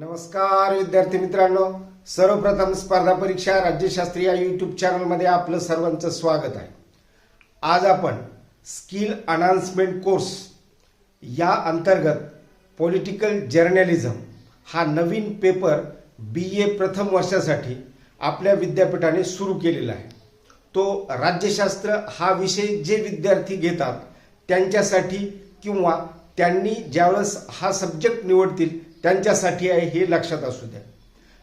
नमस्कार विद्यार्थी मित्रांनो. सर्वप्रथम स्पर्धा परीक्षा राज्यशास्त्री या युट्यूब चॅनलमध्ये आपलं सर्वांचं स्वागत आहे. आज आपण स्किल अनाउन्समेंट कोर्स या अंतर्गत पॉलिटिकल जर्नलिझम हा नवीन पेपर बी ए प्रथम वर्षासाठी आपल्या विद्यापीठाने सुरू केलेला आहे. तो राज्यशास्त्र हा विषय जे विद्यार्थी घेतात त्यांच्यासाठी किंवा त्यांनी ज्यावेळेस हा सब्जेक्ट निवडतील त्यांच्यासाठी आहे हे लक्षात असू द्या.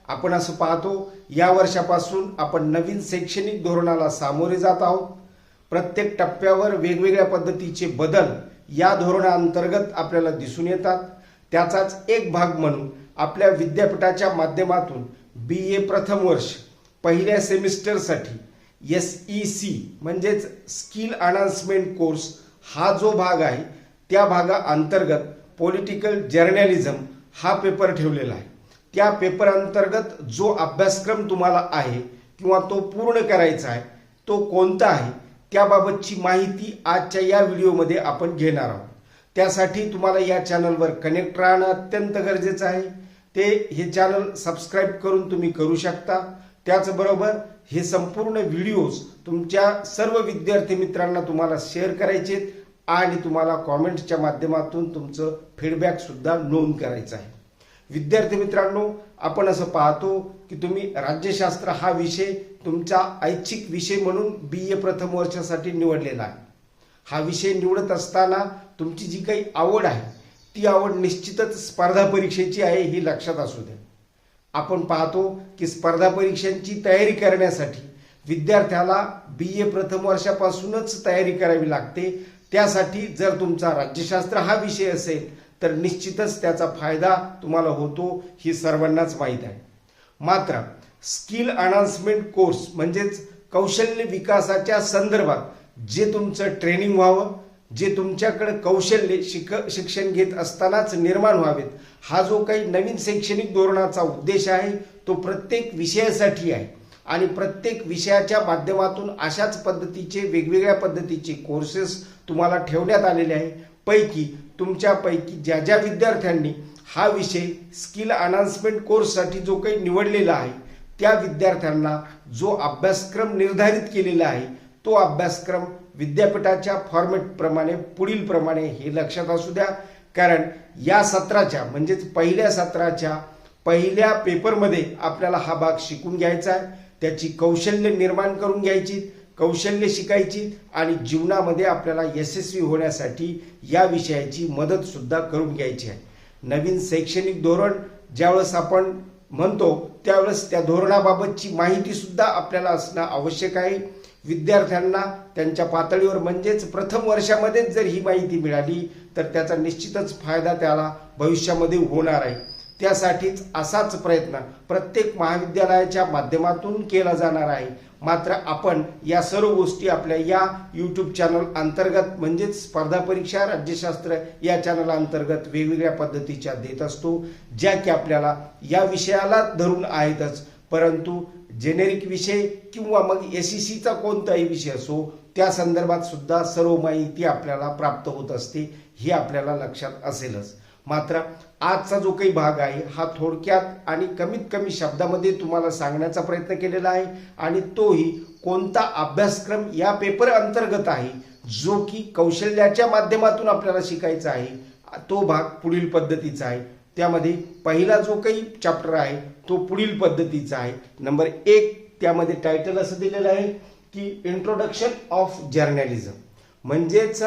आपण असं पाहतो या वर्षापासून आपण नवीन शैक्षणिक धोरणाला सामोरे जात आहोत. प्रत्येक टप्प्यावर वेगवेगळ्या पद्धतीचे बदल या धोरणाअंतर्गत आपल्याला दिसून येतात. त्याचाच एक भाग म्हणून आपल्या विद्यापीठाच्या माध्यमातून बी ए प्रथम वर्ष पहिल्या सेमिस्टरसाठी एस ई सी म्हणजेच स्किल अनाउन्समेंट कोर्स हा जो भाग आहे त्या भागाअंतर्गत पॉलिटिकल जर्नलिझम हा पेपर ठेवलेला आहे. त्या पेपर अंतर्गत जो अभ्यासक्रम तुम्हाला आहे किंवा तो पूर्ण करायचा आहे तो कोणता आहे त्याबाबतची माहिती आजच्या या व्हिडिओमध्ये आपण घेणार आहोत. त्यासाठी तुम्हाला या चॅनलवर कनेक्ट राहणं अत्यंत गरजेचं आहे. ते हे चॅनल सबस्क्राईब करून तुम्ही करू शकता. त्याचबरोबर हे संपूर्ण व्हिडिओज तुमच्या सर्व विद्यार्थी मित्रांना तुम्हाला शेअर करायचे आणि तुम्हाला कॉमेंट्सच्या माध्यमातून तुमचं फीडबॅक सुद्धा नोंद करायचं आहे. विद्यार्थी मित्रांनो आपण असं पाहतो की तुम्ही राज्यशास्त्र हा विषय तुमचा ऐच्छिक विषय म्हणून बी ए प्रथम वर्षासाठी निवडलेला आहे. हा विषय निवडत असताना तुमची जी काही आवड आहे ती आवड निश्चितच स्पर्धा परीक्षेची आहे ही लक्षात असू द्या. आपण पाहतो की स्पर्धा परीक्षांची तयारी करण्यासाठी विद्यार्थ्याला बी ए प्रथम वर्षापासूनच तयारी करावी लागते त्यासाठी जर तुमचा राज्यशास्त्र हा विषय असेल तर निश्चितच त्याचा फायदा तुम्हाला होतो ही सर्वांनाच माहीत आहे. मात्र स्किल अनाउन्समेंट कोर्स म्हणजेच कौशल्य विकासाच्या संदर्भात जे तुमचं ट्रेनिंग व्हावं जे तुमच्याकडे कौशल्य शिक शिक्षण घेत असतानाच निर्माण व्हावेत हा जो काही नवीन शैक्षणिक धोरणाचा उद्देश आहे तो प्रत्येक विषयासाठी आहे. आणि प्रत्येक विषयाच्या माध्यमातून अशाच पद्धतीचे वेगवेगळ्या पद्धतीचे कोर्सेस तुम्हाला ठेवण्यात आलेले आहे. पैकी तुमच्यापैकी ज्या ज्या विद्यार्थ्यांनी हा विषय स्किल अनाउन्समेंट कोर्ससाठी जो काही निवडलेला आहे त्या विद्यार्थ्यांना जो अभ्यासक्रम निर्धारित केलेला आहे तो अभ्यासक्रम विद्यापीठाच्या फॉर्मॅटप्रमाणे पुढील प्रमाणे हे लक्षात असू द्या. कारण या सत्राच्या म्हणजेच पहिल्या सत्राच्या पहिल्या पेपरमध्ये आपल्याला हा भाग शिकून घ्यायचा आहे. त्याची कौशल्य निर्माण करून घ्यायची कौशल्य शिकायची आणि जीवनामध्ये आपल्याला यशस्वी होण्यासाठी या विषयाची मदत सुद्धा करून घ्यायची आहे. नवीन शैक्षणिक धोरण ज्यावेळेस आपण म्हणतो त्यावेळेस त्या धोरणाबाबतची माहिती सुद्धा आपल्याला असणं आवश्यक आहे. विद्यार्थ्यांना त्यांच्या पातळीवर म्हणजेच प्रथम वर्षामध्येच जर ही माहिती मिळाली तर त्याचा निश्चितच फायदा त्याला भविष्यामध्ये होणार आहे. त्यासाठीच असाच प्रयत्न प्रत्येक महाविद्यालयाच्या माध्यमातून केला जाणार आहे. मात्र आपण या सर्व गोष्टी आपल्या या यूट्यूब चॅनल अंतर्गत म्हणजेच स्पर्धा परीक्षा राज्यशास्त्र या चॅनल अंतर्गत वेगवेगळ्या पद्धतीच्या देत असतो ज्या की आपल्याला या विषयाला धरून आहेतच. परंतु जेनेरिक विषय किंवा मग एस सी सीचा कोणताही विषय असो त्या संदर्भात सुद्धा सर्व माहिती आपल्याला प्राप्त होत असते हे आपल्याला लक्षात असेलच. मात्र आजचा जो काही भाग आहे हा थोडक्यात आणि कमीत कमी शब्दामध्ये तुम्हाला सांगण्याचा प्रयत्न केलेला आहे आणि तोही कोणता अभ्यासक्रम या पेपर अंतर्गत आहे जो की कौशल्याच्या माध्यमातून आपल्याला शिकायचा आहे तो भाग पुढील पद्धतीचा आहे. त्यामध्ये पहिला जो काही चॅप्टर आहे तो पुढील पद्धतीचा आहे. नंबर एक त्यामध्ये टायटल असं दिलेलं आहे की इंट्रोडक्शन ऑफ जर्नलिझम म्हणजेच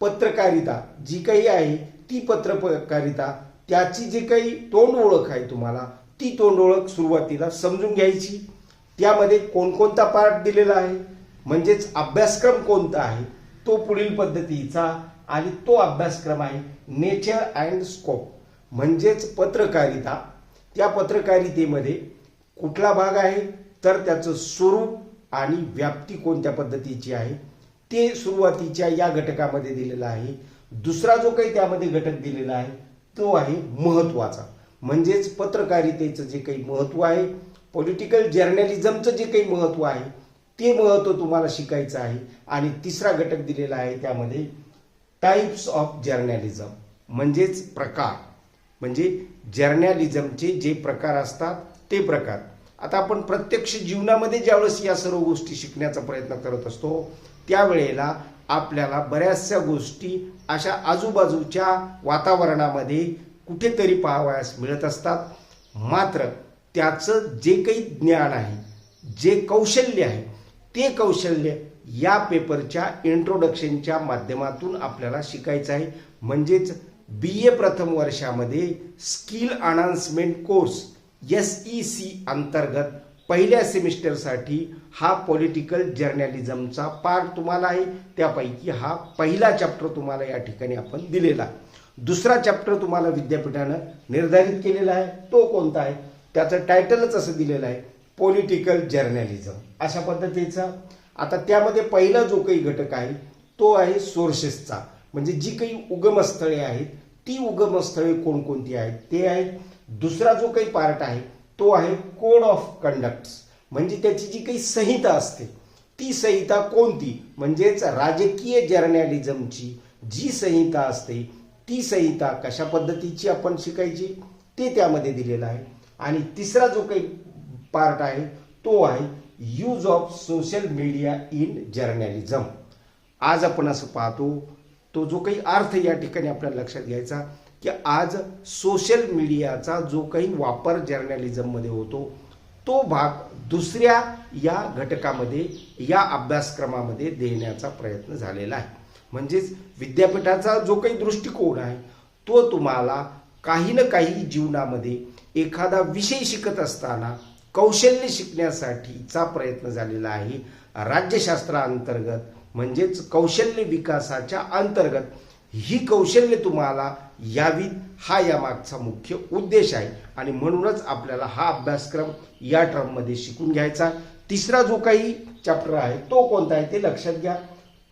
पत्रकारिता जी काही आहे ती पत्रकारिता त्याची जी काही तोंड ओळख आहे तुम्हाला ती तोंड ओळख सुरुवातीला समजून घ्यायची. त्यामध्ये कोणकोणता पार्ट दिलेला आहे? म्हणजेच अभ्यासक्रम कोणता आहे? तो पुढील पद्धतीचा आणि तो अभ्यासक्रम आहे नेचर अँड स्कोप. म्हणजेच पत्रकारिता. त्या पत्रकारितेमध्ये कुठला भाग आहे? तर त्याचं स्वरूप आणि व्याप्ती कोणत्या पद्धतीची आहे? ते सुरुवातीच्या या घटकामध्ये दिलेलं आहे. दुसरा जो काही त्यामध्ये घटक दिलेला आहे तो आहे महत्त्वाचा म्हणजेच पत्रकारितेचं जे काही महत्त्व आहे पॉलिटिकल जर्नलिझमचं जे काही महत्त्व आहे ते महत्त्व तुम्हाला शिकायचं आहे. आणि तिसरा घटक दिलेला आहे त्यामध्ये टाईप्स ऑफ जर्नलिझम म्हणजेच प्रकार. म्हणजे जर्नलिझमचे जे प्रकार असतात ते प्रकार. आता आपण प्रत्यक्ष जीवनामध्ये ज्यावेळेस या सर्व गोष्टी शिकण्याचा प्रयत्न करत असतो त्यावेळेला आपल्याला बऱ्याचशा गोष्टी अशा आजूबाजूच्या वातावरणामध्ये कुठेतरी पाहावयास मिळत असतात. मात्र त्याचं जे काही ज्ञान आहे जे कौशल्य आहे ते कौशल्य या पेपरच्या इंट्रोडक्शनच्या माध्यमातून आपल्याला शिकायचं आहे. म्हणजेच बी ए प्रथम वर्षामध्ये skill enhancement course S E C अंतर्गत पहिल्या सेमिस्टरसाठी हा पॉलिटिकल जर्नॅलिझमचा पार्ट तुम्हाला आहे. त्यापैकी हा पहिला चॅप्टर तुम्हाला या ठिकाणी आपण दिलेला दुसरा चॅप्टर तुम्हाला विद्यापीठानं निर्धारित केलेला आहे. तो कोणता आहे? त्याचं टायटलच असं दिलेलं आहे पॉलिटिकल जर्नॅलिझम अशा पद्धतीचा. आता त्यामध्ये पहिला जो काही घटक आहे तो आहे सोर्सेसचा म्हणजे जी काही उगमस्थळे आहेत ती उगमस्थळे कोणकोणती आहेत? ते आहेत. दुसरा जो काही पार्ट आहे तो आहे कोड ऑफ कंडक्ट म्हणजे त्याची जी काही संहिता असते ती संहिता कोणती? म्हणजेच राजकीय जर्नॅलिझमची जी संहिता असते ती संहिता कशा पद्धतीची आपण शिकायची ते त्यामध्ये दिलेलं आहे. आणि तिसरा जो काही पार्ट आहे तो आहे use of social media in journalism आज आपण असं पाहतो तो जो काही अर्थ या ठिकाणी आपल्याला लक्षात घ्यायचा की आज सोशल मीडियाचा जो काही वापर जर्नलिझममध्ये होतो तो भाग दुसऱ्या या घटकामध्ये या अभ्यासक्रमामध्ये देण्याचा प्रयत्न झालेला आहे. म्हणजेच विद्यापीठाचा जो काही दृष्टिकोन आहे तो तुम्हाला काही ना काही जीवनामध्ये एखादा विषय शिकत असताना कौशल्य शिकण्यासाठीचा प्रयत्न झालेला आहे. राज्यशास्त्राअंतर्गत म्हणजेच कौशल्य विकासाच्या अंतर्गत ही कौशल्य तुम्हाला यावीत हा यामागचा मुख्य उद्देश आहे. आणि म्हणूनच आपल्याला हा अभ्यासक्रम या टर्ममध्ये शिकून घ्यायचा. तिसरा जो काही चॅप्टर आहे तो कोणता आहे ते लक्षात घ्या.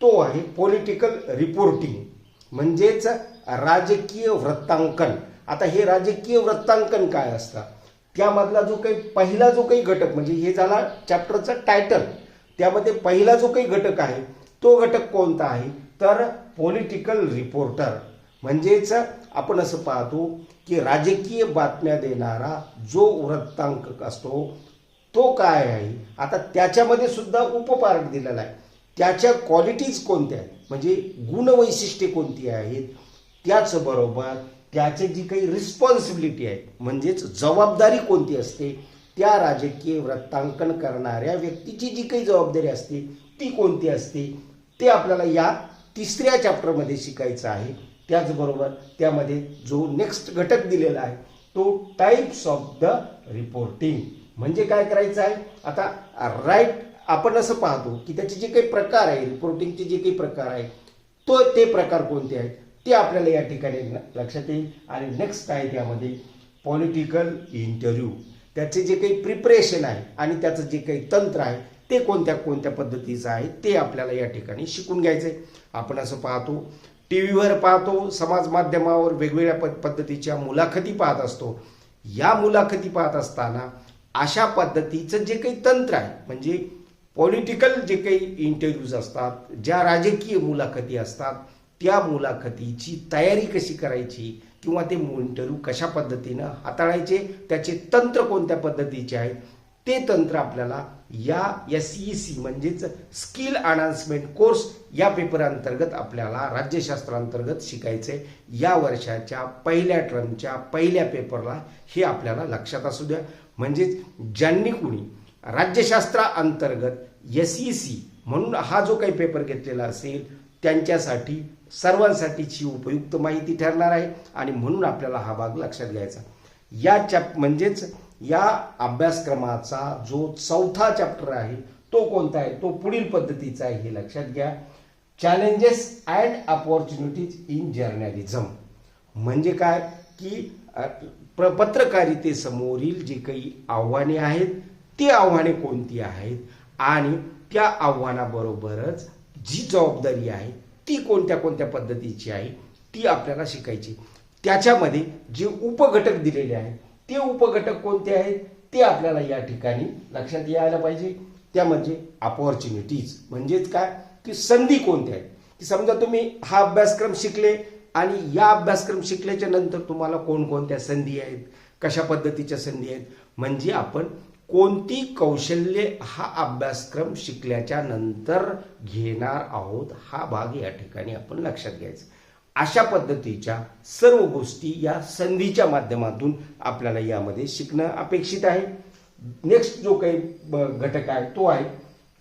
तो आहे पॉलिटिकल रिपोर्टिंग म्हणजेच राजकीय वृत्तांकन. आता हे राजकीय वृत्तांकन काय असतं? त्यामधला जो काही पहिला जो काही घटक म्हणजे हे झाला चॅप्टरचा टायटल त्यामध्ये पहिला जो काही घटक आहे तो घटक कोणता आहे? तर पॉलिटिकल रिपोर्टर म्हणजेच आपण असं पाहतो की राजकीय बातम्या देणारा जो वृत्तांक असतो तो काय आहे? आता त्याच्यामध्ये सुद्धा उपपार्ट दिलेला आहे. त्याच्या क्वालिटीज कोणत्या आहेत? म्हणजे गुणवैशिष्ट्ये कोणती आहेत? त्याचबरोबर त्याचे जी काही रिस्पॉन्सिबिलिटी आहे म्हणजेच जबाबदारी कोणती असते? त्या राजकीय वृत्तांकन करणाऱ्या व्यक्तीची जी काही जबाबदारी असते ती कोणती असते? ते आपल्याला या तिसऱ्या चॅप्टरमध्ये शिकायचं आहे. त्याचबरोबर त्यामध्ये जो नेक्स्ट घटक दिलेला आहे तो टाईप्स ऑफ द रिपोर्टिंग म्हणजे काय करायचं आहे? आता राईट आपण असं पाहतो की त्याचे जे काही प्रकार आहे रिपोर्टिंगचे जे काही प्रकार आहे तो ते प्रकार कोणते आहेत? ते आपल्याला या ठिकाणी लक्षात येईल. आणि नेक्स्ट आहे त्यामध्ये पॉलिटिकल इंटरव्ह्यू त्याचे जे काही प्रिपरेशन आहे आणि त्याचं जे काही तंत्र आहे ते कोणत्या कोणत्या पद्धतीचं आहे ते आपल्याला या ठिकाणी शिकून घ्यायचं आहे आपण असं पाहतो टी व्हीवर पाहतो समाज माध्यमावर वेगवेगळ्या प पद्धतीच्या मुलाखती पाहत असतो. या मुलाखती पाहत असताना अशा पद्धतीचं जे काही तंत्र आहे म्हणजे पॉलिटिकल जे काही इंटरव्ह्यूज असतात ज्या राजकीय मुलाखती असतात त्या मुलाखतीची तयारी कशी करायची किंवा ते इंटरव्ह्यू कशा पद्धतीनं हाताळायचे त्याचे तंत्र कोणत्या पद्धतीचे आहेत ते तंत्र आपल्याला या एस ई सी म्हणजेच स्किल अनाउन्समेंट कोर्स या पेपर अंतर्गत आपल्याला राज्यशास्त्रांतर्गत शिकायचे या वर्षाच्या पहिल्या टर्मच्या पहिल्या पेपरला हे आपल्याला लक्षात असू द्या. म्हणजेच ज्यांनी कुणी राज्यशास्त्राअंतर्गत एस ई सी म्हणून हा जो काही पेपर घेतलेला असेल त्यांच्यासाठी सर्वांसाठीची उपयुक्त माहिती ठरणार आहे आणि म्हणून आपल्याला हा भाग लक्षात घ्यायचा. या चॅप म्हणजेच या अभ्यासक्रमाचा जो चौथा चॅप्टर आहे तो कोणता आहे? तो पुढील पद्धतीचा आहे हे लक्षात घ्या. Challenges and opportunities in journalism म्हणजे काय? की प्र पत्रकारितेसमोरील जी काही आव्हाने आहेत ती आव्हाने कोणती आहेत? आणि त्या आव्हानाबरोबरच जी जबाबदारी आहे ती कोणत्या कोणत्या पद्धतीची आहे ती आपल्याला शिकायची. त्याच्यामध्ये जे उपघटक दिलेले आहेत ते उपघटक कोणते आहेत? ते आपल्याला या ठिकाणी लक्षात यायला पाहिजे. त्या म्हणजे अपॉर्च्युनिटीज म्हणजेच काय? की संधी कोणत्या आहेत? की समजा तुम्ही हा अभ्यासक्रम शिकले आणि या अभ्यासक्रम शिकल्याच्या नंतर तुम्हाला कोणकोणत्या संधी आहेत? कशा पद्धतीच्या संधी आहेत? म्हणजे आपण कोणती कौशल्ये हा अभ्यासक्रम शिकल्याच्या नंतर घेणार आहोत? हा भाग या ठिकाणी आपण लक्षात घ्यायचा. अशा पद्धतीच्या सर्व गोष्टी या संधीच्या माध्यमातून आपल्याला यामध्ये शिकणं अपेक्षित आहे. नेक्स्ट जो काही ब- घटक आहे तो आहे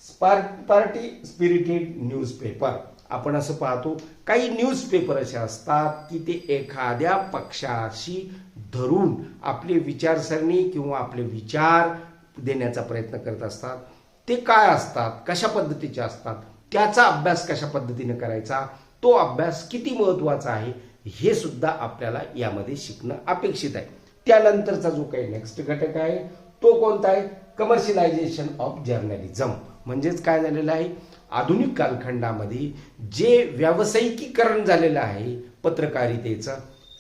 स्पार पार्टी स्पिरिटेड न्यूजपेपर. आपण असं पाहतो काही न्यूजपेपर असे असतात की ते एखाद्या पक्षाशी धरून आपली विचारसरणी किंवा आपले विचार देण्याचा प्रयत्न करत असतात. ते काय असतात कशा पद्धतीचे असतात त्याचा अभ्यास कशा पद्धतीने करायचा तो अभ्यास किती महत्त्वाचा आहे हे सुद्धा आपल्याला यामध्ये शिकणं अपेक्षित आहे. त्यानंतरचा जो काही नेक्स्ट घटक आहे तो कोणता आहे? कमर्शियलायझेशन ऑफ जर्नलिझम म्हणजेच काय झालेलं आहे? आधुनिक कालखंडामध्ये जे व्यावसायिकीकरण झालेलं आहे पत्रकारितेचं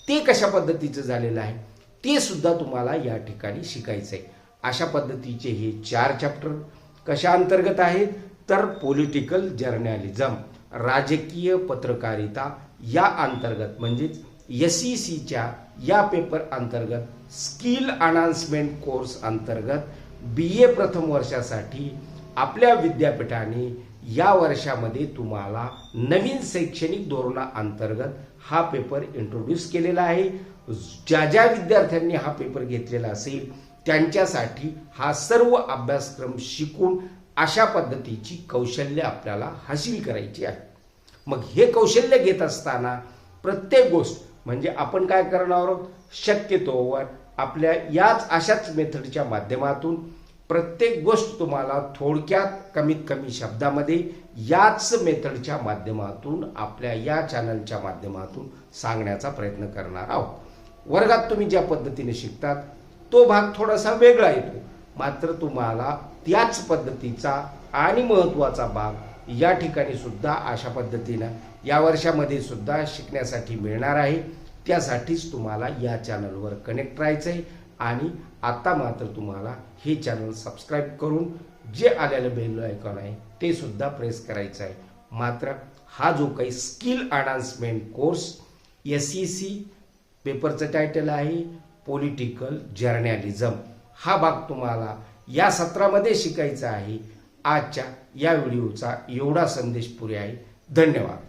ते कशा पद्धतीचं झालेलं आहे ते सुद्धा तुम्हाला या ठिकाणी शिकायचं आहे. अशा पद्धतीचे हे चार चॅप्टर कशा अंतर्गत आहेत? तर पॉलिटिकल जर्नलिझम राजकीय पत्रकारिता या अंतर्गत म्हणजेच एस सी सीच्या या पेपर अंतर्गत स्किल अनाउन्समेंट कोर्स अंतर्गत बी ए प्रथम वर्षासाठी आपल्या विद्यापीठाने या वर्षामध्ये तुम्हाला नवीन शैक्षणिक धोरणाअंतर्गत हा पेपर इंट्रोड्यूस केलेला आहे. ज्या ज्या विद्यार्थ्यांनी हा पेपर घेतलेला असेल त्यांच्यासाठी हा सर्व अभ्यासक्रम शिकून अशा पद्धतीची कौशल्य आपल्याला हासिल करायची आहे. मग हे कौशल्य घेत असताना प्रत्येक गोष्ट म्हणजे आपण काय करणार आहोत? शक्यतोवर आपल्या याच अशाच मेथडच्या माध्यमातून प्रत्येक गोष्ट तुम्हाला थोडक्यात कमीत कमी शब्दामध्ये याच मेथडच्या माध्यमातून आपल्या या चॅनलच्या माध्यमातून सांगण्याचा प्रयत्न करणार आहोत. वर्गात तुम्ही ज्या पद्धतीने शिकतात तो भाग थोडासा वेगळा येतो. मात्र तुम्हाला त्याच पद्धतीचा आणि महत्त्वाचा भाग या ठिकाणी सुद्धा अशा पद्धतीनं या वर्षामध्ये सुद्धा शिकण्यासाठी मिळणार आहे. त्यासाठीच तुम्हाला या चॅनलवर कनेक्ट राहायचं आहे आणि आता मात्र तुम्हाला हे चॅनल सबस्क्राईब करून जे आलेलं बेल आयकॉन आहे ते सुद्धा प्रेस करायचं आहे. मात्र हा जो काही skill enhancement course S C C पेपरचं टायटल आहे पॉलिटिकल जर्नॅलिझम हा भाग तुम्हाला या सत्रामध्ये शिकायचा आहे. आजच्या या व्हिडिओचा एवढा संदेश पुरे आहे. धन्यवाद.